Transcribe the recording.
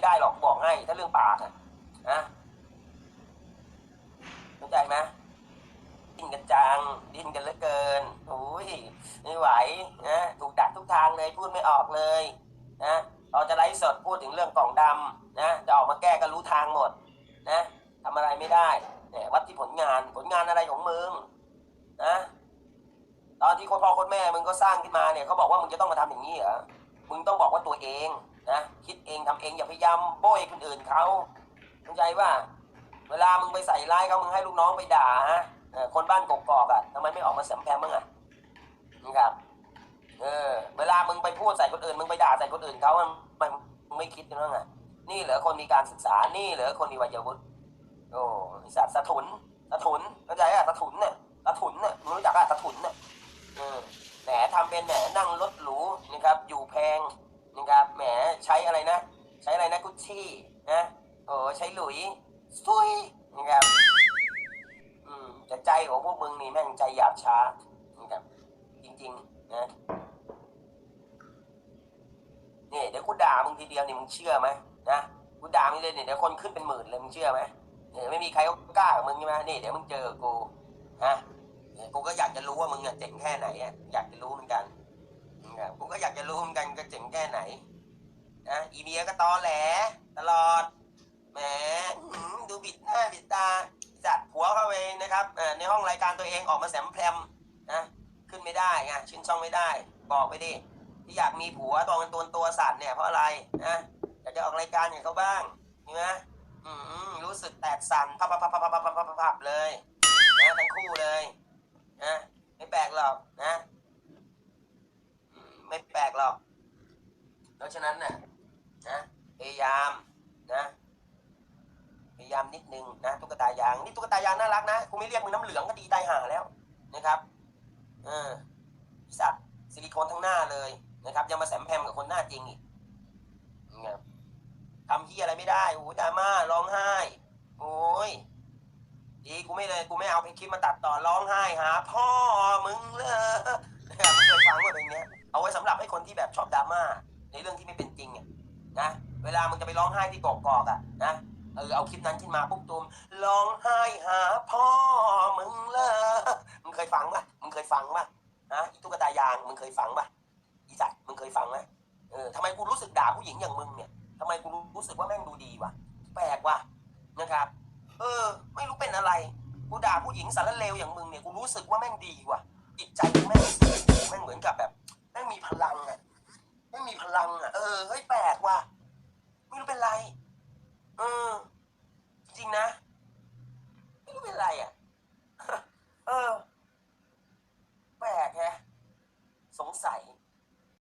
ไม่ได้หรอกบอกให้ถ้าเรื่องปากอะนะเข้าใจไหมดิ้นกันจังดิ้นกันเหลือเกินโอ้ยไม่ไหวนะถูกดักทุกทางเลยพูดไม่ออกเลยนะพอจะไลฟ์สดพูดถึงเรื่องกล่องดำนะจะออกมาแก้ก็รู้ทางหมดนะทำอะไรไม่ได้เนี่ยวัดที่ผลงานผลงานอะไรของมึงนะตอนที่คนพ่อคนแม่มึงก็สร้างขึ้นมาเนี่ยเขาบอกว่ามึงจะต้องมาทำอย่างนี้เหรอมึงต้องบอกว่าตัวเอง นะคิดเองทำเองอย่าพยายามโบยคนอื่นเขาเข้าใจว่า เวลามึงไปใส่ร้ายเขามึงให้ลูกน้องไปด่าฮะคนบ้านกกอกอะทำไมไม่ออกมาแสมแพมมึงอะนะครับเออเวลามึงไปพูดใส่คนอื่นมึงไปด่าใส่คนอื่นเขามันมันไม่คิดกันบ้างอะนี่เหรอคนมีการศึกษานี่เหรอคนมีวัยวุฒิโอ้ไอ้สัตว์สะทุนสะทุน ซุยนะครับอืมแต่ใจของพวกมึงนี่แม่งใจหยาบช้านะครับจริงๆนะนี่เดี๋ยวกูด่ามึงทีเดียวนี่มึงเชื่อไหมนะกูด่ามึงเลยเนี่ยเดี๋ยวคนขึ้นเป็นหมื่นเลยมึงเชื่อไหมเนี่ยไม่มีใครกล้ากับมึงใช่ไหมนี่เดี๋ยวมึงเจอกูฮะเนี่ยกูก็อยากจะรู้ว่ามึงเจ๋งแค่ไหนอะอยากจะรู้เหมือนกันนะครับกูก็อยากจะรู้เหมือนกันก็เจ๋งแค่ไหนนะอีเมียก็ตอแหลตลอด แหมดูบิดหน้าบิดตาจัดผัวเข้าไปนะครับในห้องรายการตัวเองออกมาแสมแพรมนะขึ้นไม่ได้ไงชื่นช่องไม่ได้ บอกไปดิที่อยากมีผัวตอนป็นตัวตัวสัตว์เนี่ยเพราะอะไรนะอยากจะออกรายการอย่างเขาบ้างนี่ไหมรู้สึกแตกสั่นพับๆๆๆๆๆบพับเลยนะทั้งคู่เลยนะไม่แปลกหรอกนะ ไม่แปลกหรอกเพราะฉะนั้นน่ะนะพยายามนะ พยายามนิดนึงนะตุ๊กตายางนี่ตุ๊กตายางน่ารักนะกูไม่เรียกมึงน้ำเหลืองก็ดีตายห่าแล้วนะครับเออสัตว์ซิลิโคนทั้งหน้าเลยนะครับ ยังมาแสมแพมกับคนหน้าจริงอีกนะครับทำที่อะไรไม่ได้โอ้ดราม่าร้องไห้ โอ้ยดีกูไม่เลยกูไม่เอาเพลงคลิปมาตัดต่อร้องไห้หาพ่อมึงเลยนะครับเคยฟังว่าเพลงเนี้ยเอาไว้สำหรับให้คนที่แบบชอบดราม่าในเรื่องที่ไม่เป็นจริงอะนะเวลามึงจะไปร้องไห้ที่กอกๆอะนะ เออเอาคลิปนั้นขึ้นมาปุ๊บตูมร้องไห้หาพ่อมึงเลยมึงเคยฟังปะมึงเคยฟังปะนะอีตุ๊กตายางมึงเคยฟังปะอีจัดมึงเคยฟังไหมเออทำไมกูรู้สึกด่าผู้หญิงอย่างมึงเนี่ยทำไมกูรู้สึกว่าแม่งดูดีวะแปลกวะนะครับ เออ ไม่รู้เป็นอะไร กูด่าผู้หญิงสารเลวอย่างมึงเนี่ยกูรู้สึกว่าแม่งดีว่ะ